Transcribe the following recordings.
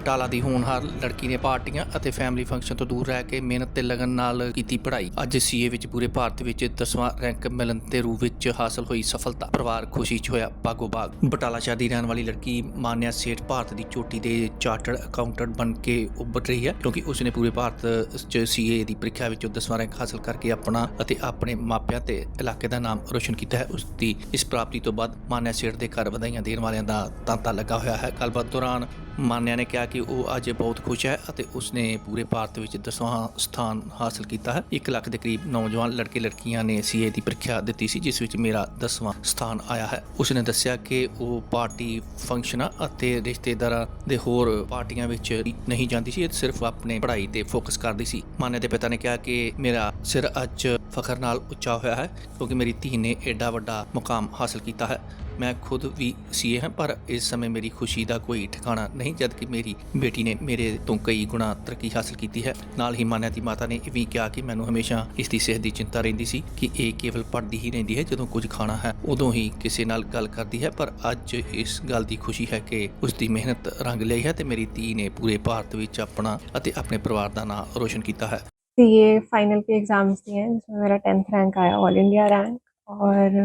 ਬਟਾਲਾ ਦੀ ਹੋਣਹਾਰ ਲੜਕੀ ਨੇ ਪਾਰਟੀਆਂ ਅਤੇ ਫੈਮਿਲੀ ਫੰਕਸ਼ਨ ਤੋਂ ਦੂਰ ਰਹਿ ਕੇ ਮਿਹਨਤ ਤੇ ਲਗਨ ਨਾਲ ਕੀਤੀ ਪੜ੍ਹਾਈ। ਅੱਜ ਸੀਏ ਵਿੱਚ ਪੂਰੇ ਭਾਰਤ ਵਿੱਚ 10ਵਾਂ ਰੈਂਕ ਮਿਲਣ ਦੇ ਰੂਪ ਵਿੱਚ ਹਾਸਲ ਹੋਈ ਸਫਲਤਾ। ਪਰਿਵਾਰ ਖੁਸ਼ੀ 'ਚ ਹੋਇਆ ਬਾਗੋ ਬਾਗ ਬਟਾਲਾ ਸ਼ਹਿਰ ਦੀ ਰਹਿਣ ਵਾਲੀ ਲੜਕੀ ਮਾਨਿਆ ਸੇਠ ਭਾਰਤ ਦੀ ਚੋਟੀ ਦੇ ਚਾਰਟਰਡ ਅਕਾਊਂਟੈਂਟ ਬਣ ਕੇ ਉੱਭਰ ਰਹੀ ਹੈ ਕਿਉਂਕਿ ਉਸਨੇ ਪੂਰੇ ਭਾਰਤ 'ਚ ਸੀਏ ਦੀ ਪ੍ਰੀਖਿਆ ਵਿੱਚ 10ਵਾਂ ਰੈਂਕ ਹਾਸਲ ਕਰਕੇ ਆਪਣਾ ਅਤੇ ਆਪਣੇ ਮਾਪਿਆਂ ਤੇ ਇਲਾਕੇ ਦਾ ਨਾਮ ਰੋਸ਼ਨ ਕੀਤਾ ਹੈ। ਉਸ ਦੀ ਇਸ ਪ੍ਰਾਪਤੀ ਤੋਂ ਬਾਅਦ ਮਾਨਿਆ ਸੇਠ ਦੇ ਘਰ ਵਧਾਈਆਂ ਦੇਣ ਵਾਲਿਆਂ ਦਾ ਤਾਂਤਾ ਲੱਗਾ ਹੋਇਆ ਹੈ। ਗੱਲਬਾਤ ਦੌਰਾਨ ਮਾਨਿਆ ਨੇ ਕਿਹਾ ਕਿ ਉਹ ਅੱਜ ਬਹੁਤ ਖੁਸ਼ ਹੈ ਅਤੇ ਉਸਨੇ ਪੂਰੇ ਭਾਰਤ ਵਿੱਚ 10ਵਾਂ ਸਥਾਨ ਹਾਸਲ ਕੀਤਾ ਹੈ। 1 ਲੱਖ ਦੇ ਕਰੀਬ ਨੌਜਵਾਨ ਲੜਕੇ ਲੜਕੀਆਂ ਨੇ ਸੀਏ ਦੀ ਪ੍ਰੀਖਿਆ ਦਿੱਤੀ ਸੀ, ਜਿਸ ਵਿੱਚ ਮੇਰਾ 10ਵਾਂ ਸਥਾਨ ਆਇਆ ਹੈ। ਉਸਨੇ ਦੱਸਿਆ ਕਿ ਉਹ ਪਾਰਟੀ ਫੰਕਸ਼ਨਾਂ ਅਤੇ ਰਿਸ਼ਤੇਦਾਰਾਂ ਦੇ ਹੋਰ ਪਾਰਟੀਆਂ ਵਿੱਚ ਨਹੀਂ ਜਾਂਦੀ ਸੀ, ਇਹ ਸਿਰਫ ਆਪਣੇ ਪੜ੍ਹਾਈ ਤੇ ਫੋਕਸ ਕਰਦੀ ਸੀ। ਮਾਨੇ ਦੇ ਪਿਤਾ ਨੇ ਕਿਹਾ ਕਿ ਮੇਰਾ ਸਿਰ ਅੱਜ ਫਖਰ ਨਾਲ ਉੱਚਾ ਹੋਇਆ ਹੈ, ਕਿਉਂਕਿ ਮੇਰੀ ਧੀ ਨੇ ਐਡਾ ਵੱਡਾ ਮੁਕਾਮ ਹਾਸਲ ਕੀਤਾ ਹੈ। ਮੈਂ ਖੁਦ ਵੀ ਸੀਏ ਹਾਂ ਪਰ ਇਸ ਸਮੇਂ ਮੇਰੀ ਖੁਸ਼ੀ ਦਾ ਕੋਈ ਠਿਕਾਣਾ ਨਹੀਂ ਜਦ ਕਿ ਮੇਰੀ ਬੇਟੀ ਨੇ ਮੇਰੇ ਤੋਂ ਕਈ ਗੁਣਾ ਤਰੱਕੀ ਹਾਸਲ ਕੀਤੀ ਹੈ ਨਾਲ ਹੀ ਮਾਨਿਆ ਦੀ ਮਾਤਾ ਨੇ ਇਹ ਵੀ ਕਿਹਾ ਕਿ ਮੈਨੂੰ ਹਮੇਸ਼ਾ ਇਸ ਦੀ ਸਿਹਤ ਦੀ ਚਿੰਤਾ ਰਹਿੰਦੀ ਸੀ ਕਿ ਇਹ ਕੇਵਲ ਪੜ੍ਹਦੀ ਹੀ ਰਹਿੰਦੀ ਹੈ ਜਦੋਂ ਕੁਝ ਖਾਣਾ ਹੈ ਉਦੋਂ ਹੀ ਕਿਸੇ ਨਾਲ ਗੱਲ ਕਰਦੀ ਹੈ ਪਰ ਅੱਜ ਇਸ ਗੱਲ ਦੀ ਖੁਸ਼ੀ ਹੈ ਕਿ ਉਸ ਦੀ ਮਿਹਨਤ ਰੰਗ ਲਈ ਹੈ ਤੇ ਮੇਰੀ ਧੀ ਨੇ ਪੂਰੇ ਭਾਰਤ ਵਿੱਚ ਆਪਣਾ ਅਤੇ ਆਪਣੇ ਪਰਿਵਾਰ ਦਾ ਨਾਮ ਰੋਸ਼ਨ ਕੀਤਾ ਹੈ सीए फाइनल के एग्ज़ाम्स दिए हैं जिसमें मेरा टेंथ रैंक आया ऑल इंडिया रैंक और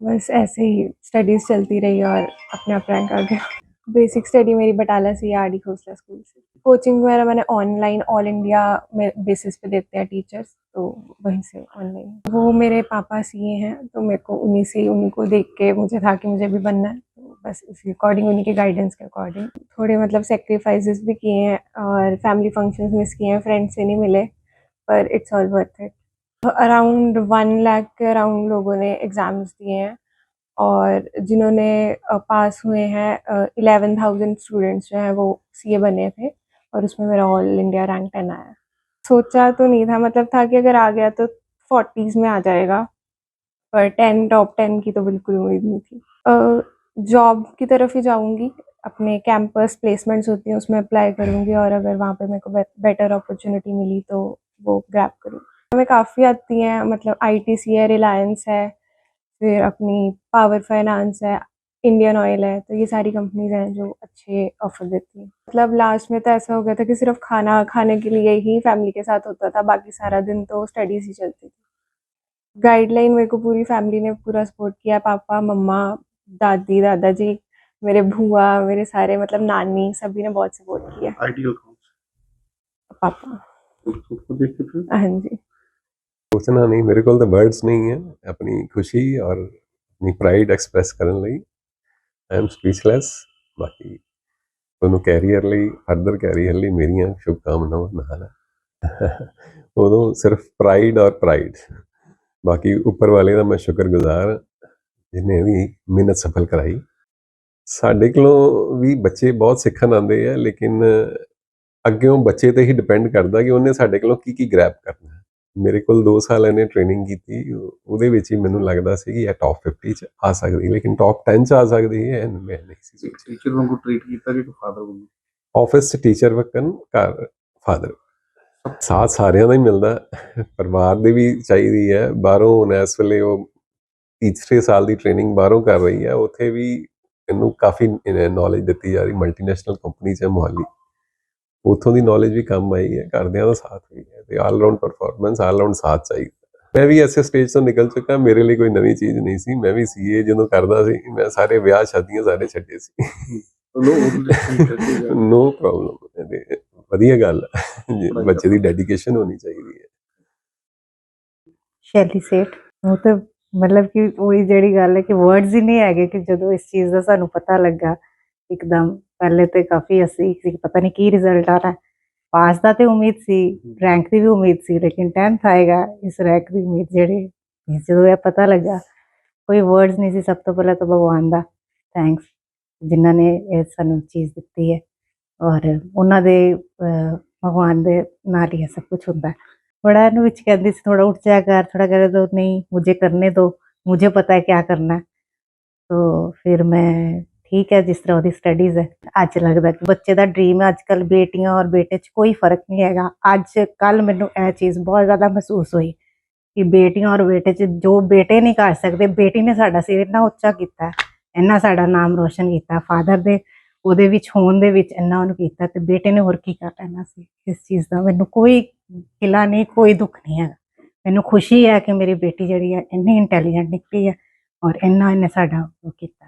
बस ऐसे ही स्टडीज़ चलती रही और अपने आप रैंक आ गया। बेसिक स्टडी मेरी बटाला से आर डी खोसला स्कूल से। कोचिंग वगैरह मैंने ऑनलाइन ऑल इंडिया में बेसिस पे देते हैं टीचर्स तो वहीं से ऑनलाइन वो मेरे पापा सीए हैं तो मेरे को उन्हीं से उन्हीं को देख के मुझे था कि मुझे भी बनना है। तो बस उसी अकॉर्डिंग उन्हीं के गाइडेंस के अकॉर्डिंग थोड़े मतलब सेक्रीफाइसेस भी किए हैं और फैमिली फ़ंक्शंस मिस किए हैं फ्रेंड्स से नहीं मिले, पर it's all worth it around one lakh के अराउंड लोगों ने एग्ज़ाम्स दिए हैं और जिन्होंने पास हुए हैं इलेवन थाउज़ेंड स्टूडेंट्स जो हैं वो सीए बने थे और उसमें मेरा ऑल इंडिया रैंक टेन आया। सोचा तो नहीं था मतलब था कि अगर आ गया तो फोर्टीज़ में आ जाएगा, पर टेन टॉप टेन की तो बिल्कुल उम्मीद नहीं थी। जॉब की तरफ़ ही जाऊँगी, अपने कैंपस प्लेसमेंट्स होती हैं उसमें अप्लाई करूँगी और अगर वहाँ पे मेरे को बेटर अपॉर्चुनिटी मिली तो वो ग्रैप करूँ हमें काफ़ी आती हैं मतलब आईटीसी है रिलायंस है फिर अपनी पावर फाइनेंस है इंडियन ऑयल है तो ये सारी कंपनीज़ हैं जो अच्छे ऑफ़र देती हैं। मतलब लास्ट में तो ऐसा हो गया था कि सिर्फ़ खाना खाने के लिए ही फैमिली के साथ होता था बाकी सारा दिन तो स्टडीज़ ही चलती थी। गाइडलाइन मेरे को पूरी फैमिली ने पूरा सपोर्ट किया पापा मम्मा दादी दादाजी मेरे भूआ मेरे सारे मतलब नानी सभी ने बहुत सपोर्ट किया। आइडियल पापा। हाँ जी। ਸੋਚਣਾ ਨਹੀਂ ਮੇਰੇ ਕੋਲ ਤਾਂ ਵਰਡਸ ਨਹੀਂ ਹੈ। ਆਪਣੀ ਖੁਸ਼ੀ ਔਰ ਆਪਣੀ ਪ੍ਰਾਈਡ ਐਕਸਪ੍ਰੈਸ ਕਰਨ ਲਈ ਆਈ ਐਮ ਸਪੀਚਲੈਸ ਬਾਕੀ ਤੁਹਾਨੂੰ ਕੈਰੀਅਰ ਲਈ ਫਰਦਰ ਕੈਰੀਅਰ ਲਈ ਮੇਰੀਆਂ ਸ਼ੁਭਕਾਮਨਾਵਾਂ ਨਾਲ। ਉਦੋਂ ਸਿਰਫ ਪ੍ਰਾਈਡ ਔਰ ਪ੍ਰਾਈਡ ਬਾਕੀ ਉੱਪਰ ਵਾਲੇ ਦਾ ਮੈਂ ਸ਼ੁਕਰਗੁਜ਼ਾਰ ਹਾਂ, ਜਿਹਨੇ ਵੀ ਮਿਹਨਤ ਸਫਲ ਕਰਾਈ। ਸਾਡੇ ਕੋਲੋਂ ਵੀ ਬੱਚੇ ਬਹੁਤ ਸਿੱਖਣ ਆਉਂਦੇ ਆ ਲੇਕਿਨ ਅੱਗੇੋਂ ਬੱਚੇ ਤੇ ਹੀ ਡਿਪੈਂਡ ਕਰਦਾ ਕਿ ਉਹਨੇ ਸਾਡੇ ਕੋਲੋਂ ਕੀ ਕੀ ਗ੍ਰੈਬ ਕਰਨਾ। ਮੇਰੇ ਕੋਲ 2 ਸਾਲ ਇਹਨੇ ਟ੍ਰੇਨਿੰਗ ਕੀਤੀ ਉਹ- ਉਹਦੇ ਵਿੱਚ ਹੀ ਮੈਨੂੰ ਲੱਗਦਾ ਸੀ ਕਿ ਇਹ ਟੌਪ 50 ਚ ਆ ਸਕਦੀ ਲੇਕਿਨ ਟੌਪ 10 ਚ ਆ ਸਕਦੀ ਹੈ ਮੈਂ ਨਹੀਂ ਸੀ ਇੱਕ ਸੋਚੀ ਟੀਚਰ ਵਾਂਗੂ ਟ੍ਰੀਟ ਕੀਤਾ ਕਿ ਫਾਦਰ ਵਾਂਗੂ? ਆਫਿਸ ਚ ਟੀਚਰ ਵਕਨ ਘਰ ਫਾਦਰ ਸਾਥ ਸਾਰਿਆਂ ਦਾ ਹੀ ਮਿਲਦਾ। ਪਰਿਵਾਰ ਦੇ ਵੀ ਚਾਹੀਦੀ ਹੈ। ਬਾਹਰੋਂ ਹੁਣ ਇਸ ਵੇਲੇ ਉਹ ਤੀਸਰੇ ਸਾਲ ਦੀ ਟ੍ਰੇਨਿੰਗ ਬਾਹਰੋਂ ਕਰ ਰਹੀ ਹੈ ਉੱਥੇ ਵੀ ਇਹਨੂੰ ਕਾਫੀ ਨੌਲੇਜ ਦਿੱਤੀ ਜਾ ਰਹੀ ਮਲਟੀਨੈਸ਼ਨਲ ਕੰਪਨੀ ਚ ਮੁਹਾਲੀ। ਉਥੋਂ ਦੀ ਨੌਲੇਜ ਵੀ ਕੰਮ ਆਈ ਹੈ ਘਰਦਿਆਂ ਦਾ ਸਾਥ ਵੀ ਹੈ ਤੇ all round performance all round ਸਾਥ ਚਾਹੀਦਾ। ਮੈਂ ਵੀ ਐਸੇ ਸਟੇਜ ਤੋਂ ਨਿਕਲ ਚੁੱਕਾ ਮੇਰੇ ਲਈ ਕੋਈ ਨਵੀਂ ਚੀਜ਼ ਨਹੀਂ ਸੀ। ਮੈਂ ਵੀ ਸੀਏ ਜਦੋਂ ਕਰਦਾ ਸੀ ਮੈਂ ਸਾਰੇ ਵਿਆਹ ਸ਼ਾਦੀਆਂ ਸਾਰੇ ਛੱਡੇ ਸੀ। ਨੋ ਪ੍ਰੋਬਲਮ ਵਧੀਆ ਗੱਲ ਬੱਚੇ ਦੀ ਡੈਡੀਕੇਸ਼ਨ ਹੋਣੀ ਚਾਹੀਦੀ ਹੈ। ਸ਼ੈਲੀ ਸੇਠ ਉਹ ਤਾਂ ਮਤਲਬ ਕਿ ਉਹੀ ਜਿਹੜੀ ਗੱਲ ਹੈ ਕਿ ਵਰਡਸ ਹੀ ਨਹੀਂ ਹੈਗੇ ਕਿ ਜਦੋਂ ਇਸ ਚੀਜ਼ ਦਾ ਸਾਨੂੰ ਪਤਾ ਲੱਗਾ ਇੱਕਦਮ ਪਹਿਲੇ ਤੇ ਕਾਫੀ ਅਸੀਂ ਸੀ ਕਿ ਪਤਾ ਨਹੀਂ ਕੀ ਰਿਜ਼ਲਟ ਆਣਾ ਪਾਸ ਦਾ ਤੇ ਉਮੀਦ ਸੀ ਰੈਂਕ ਦੀ ਵੀ ਉਮੀਦ ਸੀ ਲੇਕਿਨ 10th ਆਏਗਾ ਇਸ ਰੈਂਕ ਦੀ ਉਮੀਦ ਜਿਹੜੀ ਇਸ ਜਦੋਂ ਇਹ ਪਤਾ ਲੱਗਾ ਕੋਈ ਵਰਡਸ ਨਹੀਂ ਸੀ ਸਭ ਤੋਂ ਪਹਿਲਾਂ ਤਾਂ ਭਗਵਾਨ ਦਾ ਥੈਂਕਸ ਜਿਨ੍ਹਾਂ ਨੇ ਇਹ ਸਾਨੂੰ ਚੀਜ਼ ਦਿੱਤੀ ਹੈ ਔਰ ਉਹਨਾਂ ਦੇ ਅਹ, ਭਗਵਾਨ ਦੇ ਨਾਲ ਹੀ ਇਹ ਸਭ ਕੁਝ ਹੁੰਦਾ ਹੈ बड़ा नु विच कहती थी थोड़ा उठ जाया कर थोड़ा करे तो नहीं मुझे करने दो मुझे पता है क्या करना है तो फिर मैं ਠੀਕ ਹੈ, ਜਿਸ ਤਰ੍ਹਾਂ ਉਹਦੀ ਸਟੱਡੀਜ਼ ਹੈ। ਅੱਜ ਲੱਗਦਾ ਕਿ ਬੱਚੇ ਦਾ ਡ੍ਰੀਮ ਹੈ ਅੱਜ ਕੱਲ ਬੇਟੀਆਂ ਔਰ ਬੇਟੇ 'ਚ ਕੋਈ ਫ਼ਰਕ ਨਹੀਂ ਹੈਗਾ। ਅੱਜ ਕੱਲ ਮੈਨੂੰ ਇਹ ਚੀਜ਼ ਬਹੁਤ ਜ਼ਿਆਦਾ ਮਹਿਸੂਸ ਹੋਈ ਕਿ ਬੇਟੀਆਂ ਔਰ ਬੇਟੇ 'ਚ ਜੋ ਬੇਟੇ ਨਹੀਂ ਕਰ ਸਕਦੇ, ਬੇਟੀ ਨੇ ਸਾਡਾ ਸਿਰ ਇੰਨਾ ਉੱਚਾ ਕੀਤਾ, ਇੰਨਾ ਸਾਡਾ ਨਾਮ ਰੋਸ਼ਨ ਕੀਤਾ ਫਾਦਰ ਦੇ, ਉਹਦੇ ਵਿੱਚ ਹੋਣ ਦੇ ਵਿੱਚ ਇੰਨਾ ਉਹਨੂੰ ਕੀਤਾ ਤੇ ਬੇਟੇ ਨੇ ਹੋਰ ਕੀ ਕਰ ਲੈਣਾ ਸੀ? ਇਸ ਚੀਜ਼ ਦਾ ਮੈਨੂੰ ਕੋਈ ਗਿਲਾ ਨਹੀਂ, ਕੋਈ ਦੁੱਖ ਨਹੀਂ ਹੈਗਾ। ਮੈਨੂੰ ਖੁਸ਼ੀ ਹੈ ਕਿ ਮੇਰੀ ਬੇਟੀ ਜਿਹੜੀ ਹੈ ਇੰਨੀ ਇੰਟੈਲੀਜੈਂਟ ਨਿਕਲੀ ਹੈ ਔਰ ਇੰਨਾ ਇਹਨੇ ਸਾਡਾ ਉਹ ਕੀਤਾ।